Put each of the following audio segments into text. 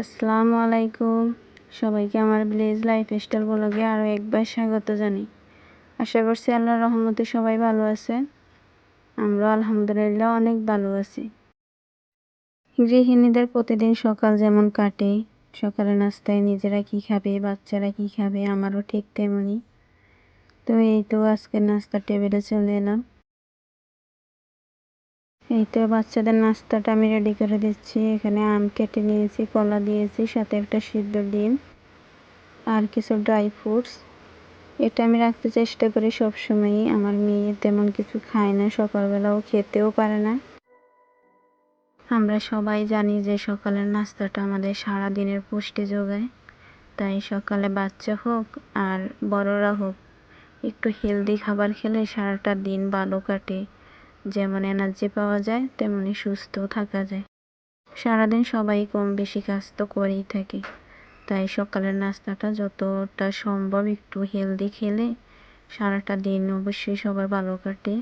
আসসালামু আলাইকুম। সবাইকে আমার ভিলেজ লাইফ স্টাইল ব্লগে আরও একবার স্বাগত জানাই। আশা করছি আল্লাহর রহমতে সবাই ভালো আছে আমরা আলহামদুলিল্লাহ অনেক ভালো আছি। গৃহিণীদের প্রতিদিন সকাল যেমন কাটে, সকালে নাস্তায় নিজেরা কি খাবে, বাচ্চারা কি খাবে, আমারও ঠিক তেমনই। তো এই তো আজকের নাস্তার টেবিলে চলে এলাম। এই তো বাচ্চাদের নাস্তাটা আমি রেডি করে দিচ্ছি। এখানে আম কেটে নিয়েছি, কলা দিয়েছি, সাথে একটা সিদ্ধ ডিম আর কিছু ড্রাই ফ্রুটস এটা আমি রাখতে চেষ্টা করি সবসময়ই। আমার মেয়ে তেমন কিছু খায় না, সকালবেলাও খেতেও পারে না। আমরা সবাই জানি যে সকালের নাস্তাটা আমাদের সারা দিনের পুষ্টি যোগায়। তাই সকালে বাচ্চা হোক আর বড়রা হোক, একটু হেলদি খাবার খেলে সারাটা দিন ভালো কাটে। যেমন এনার্জি পাওয়া যায়, তেমনি সুস্থ থাকা যায়। সারাদিন সবাই কম বেশি কাজ তো করেই থাকে। তাই সকালের নাস্তাটা যতটা সম্ভব একটু হেলদি খেলে সারাটা দিন অবশ্যই সবার ভালো কাটে।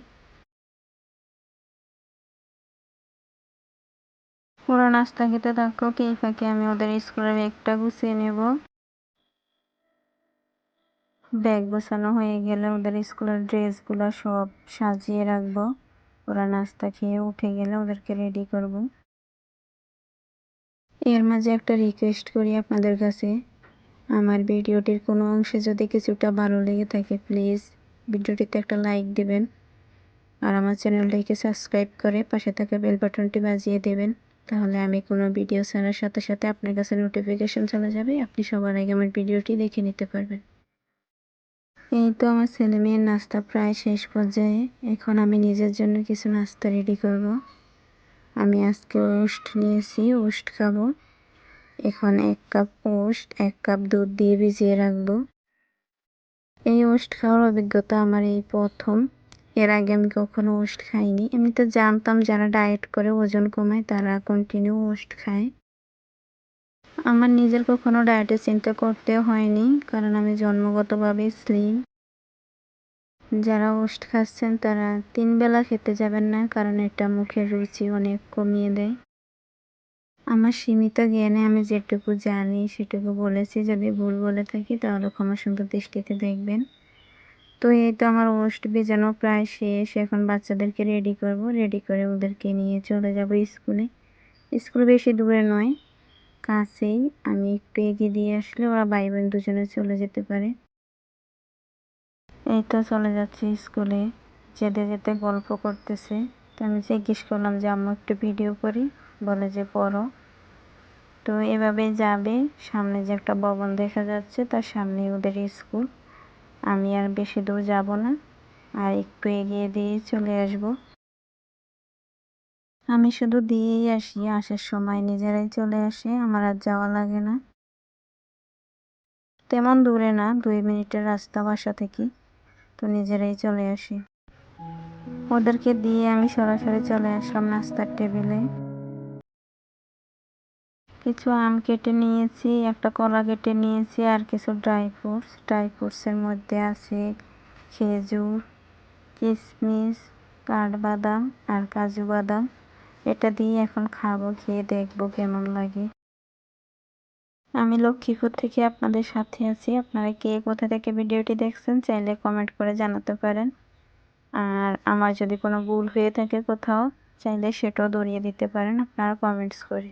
পুরো নাস্তা খেতে থাকো, কে ফাঁকে আমি ওদের স্কুলের ব্যাগটা গুছিয়ে নেব। ব্যাগ গোছানো হয়ে গেলে ওদের স্কুলের ড্রেসগুলো সব সাজিয়ে রাখব। ওরা নাস্তা খেয়ে উঠে গেলে ওদেরকে রেডি করব। এর মাঝে একটা রিকোয়েস্ট করি আপনাদের কাছে। আমার ভিডিওটির কোনো অংশে যদি কিছুটা ভালো লেগে থাকে প্লিজ ভিডিওটিতে একটা লাইক দেবেন। আর আমার চ্যানেলটিকে সাবস্ক্রাইব করে পাশে থাকা বেল বাটনটি বাজিয়ে দেবেন। তাহলে আমি কোনো ভিডিও ছাড়ার সাথে সাথে আপনার কাছে নোটিফিকেশন চলে যাবে। আপনি সবার আগে আমার ভিডিওটি দেখে নিতে পারবেন। এই তো আমার ছেলে মেয়ের নাস্তা প্রায় শেষ পর্যায়ে। এখন আমি নিজের জন্য কিছু নাস্তা রেডি করব। আমি আজকে ওস্ট নিয়েছি ওস্ট খাব। এখন এক কাপ ওস্ট এক কাপ দুধ দিয়ে ভিজিয়ে রাখব। এই ওস্ট খাওয়ার অভিজ্ঞতা আমার এই প্রথম। এর আগে আমি কখনো ওস্ট খাইনি। এমনিতে জানতাম যারা ডায়েট করে ওজন কমায়, তারা কন্টিনিউ ওস্ট খায়। আমার নিজের কখনো ডায়েটের চিন্তা করতে হয়নি, কারণ আমি জন্মগতভাবে স্লিম যারা ওস্ট খাচ্ছেন, তারা তিন বেলা খেতে যাবেন না, কারণ এটা মুখের রুচি অনেক কমিয়ে দেয়। আমার সীমিত জ্ঞানে আমি যেটুকু জানি, সেটুকু বলেছি। যদি ভুল বলে থাকি, তাহলে ক্ষমা সুন্দর দৃষ্টিতে দেখবেন। তো এই তো আমার ওস্ট বেজানো প্রায় শেষ। এখন বাচ্চাদেরকে রেডি করব। রেডি করে ওদেরকে নিয়ে চলে যাব স্কুলে। স্কুল বেশি দূরে নয়, কাছেই। আমি একটু এগিয়ে দিয়ে আসলে ওরা ভাই বোন দুজনে চলে যেতে পারে। এই তো চলে যাচ্ছি স্কুলে। যেতে যেতে গল্প করতেছে। তো আমি জিজ্ঞেস করলাম যে, আম্মু, একটু ভিডিও করি। বলে যে, পড়ো। তো এভাবে যাবে। সামনে যে একটা ভবন দেখা যাচ্ছে, তার সামনে ওদের স্কুল। আমি আর বেশি দূর যাব না। আর একটু এগিয়ে দিয়ে চলে আসব। আমি শুধু দিয়েই আসি। আসার সময় নিজেরাই চলে আসে। আমার আর যাওয়া লাগে না। তেমন দূরে না, দুই মিনিটের রাস্তা বাসা থেকে। তো নিজেরাই চলে আসি। ওদেরকে দিয়ে আমি সরাসরি চলে আসলাম নাস্তার টেবিলে। কিছু আম কেটে নিয়েছি, একটা কলা কেটে নিয়েছি, আর কিছু ড্রাই ফ্রুটস। ড্রাই ফ্রুটসের মধ্যে আছে খেজুর কিশমিশ কাঠবাদাম আর কাজু বাদাম। এটা দিয়ে এখন খাব, খেয়ে দেখব কেমন লাগে। আমি লক্ষ্মীপুর থেকে আপনাদের সাথে আছি। আপনারা কে কোথা থেকে ভিডিওটি দেখছেন, চাইলে কমেন্ট করে জানাতে পারেন। আর আমার যদি কোনো ভুল হয়ে থাকে কোথাও, চাইলে সেটাও দরিয়ে দিতে পারেন। আপনারা কমেন্টস করে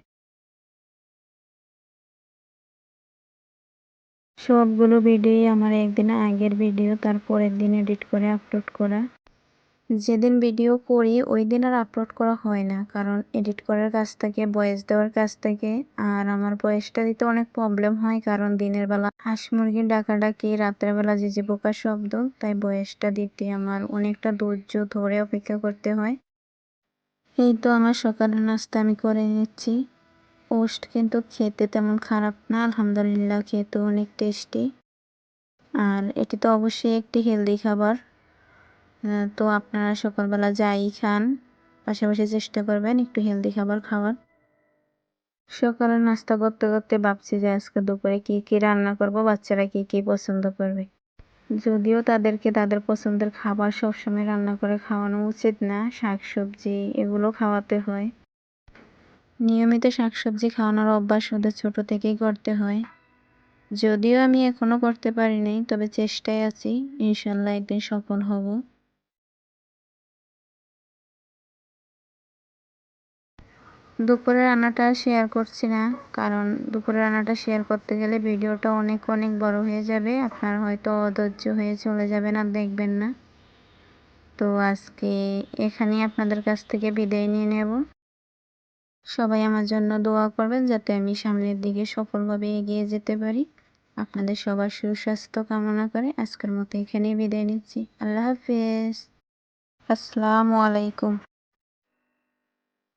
সবগুলো ভিডিওই আমার একদিন আগের ভিডিও তারপরের দিন এডিট করে আপলোড করা। যেদিন ভিডিও করি, ওই দিন আর আপলোড করা হয় না। কারণ এডিট করার কাজ থাকে ভয়েস দেওয়ার কাজ থাকে, আর আমার ভয়েসটা দিতে অনেক প্রবলেম হয়। কারণ দিনের বেলা হাঁস মুরগির ডাকাডাকি, রাতের বেলা যে যে পোকার শব্দ, তাই ভয়েসটা দিতে আমার অনেকটা ধৈর্য ধরে অপেক্ষা করতে হয়। এই তো আমার সকালের নাস্তা আমি করে নিচ্ছি। ওস্ট কিন্তু খেতে তেমন খারাপ না, আলহামদুলিল্লাহ খেতে অনেক টেস্টি আর এটি তো অবশ্যই একটি হেলদি খাবার। তো আপনারা সকালবেলা যাই খান, পাশাপাশি চেষ্টা করবেন একটু হেলদি খাবার খাওয়ার। সকালে নাস্তা করতে করতে ভাবছি যে আজকে দুপুরে কী কী রান্না করব, বাচ্চারা কী কী পছন্দ করবে। যদিও তাদেরকে তাদের পছন্দের খাবার সবসময় রান্না করে খাওয়ানো উচিত না শাক সবজি এগুলো খাওয়াতে হয়। নিয়মিত শাকসবজি খাওয়ানোর অভ্যাস ওদের ছোট থেকেই করতে হয়। যদিও আমি এখনও করতে পারিনি তবে চেষ্টায় আছি, ইনশাল্লাহ একদিন সফল হব। দুপুরের রান্নাটা শেয়ার করছি না। কারণ দুপুরের রান্নাটা শেয়ার করতে গেলে ভিডিওটা অনেক অনেক বড় হয়ে যাবে। আপনার হয়তো অধৈর্য হয়ে চলে যাবেন আর দেখবেন না। তো আজকে এখানেই আপনাদের কাছ থেকে বিদায় নিয়ে নেব। সবাই আমার জন্য দোয়া করবেন যাতে আমি সামনের দিকে সফলভাবে এগিয়ে যেতে পারি। আপনাদের সবার সুস্বাস্থ্য কামনা করে আজকের মতো এখানেই বিদায় নিচ্ছি। আল্লাহ হাফিজ। আসসালামু আলাইকুম।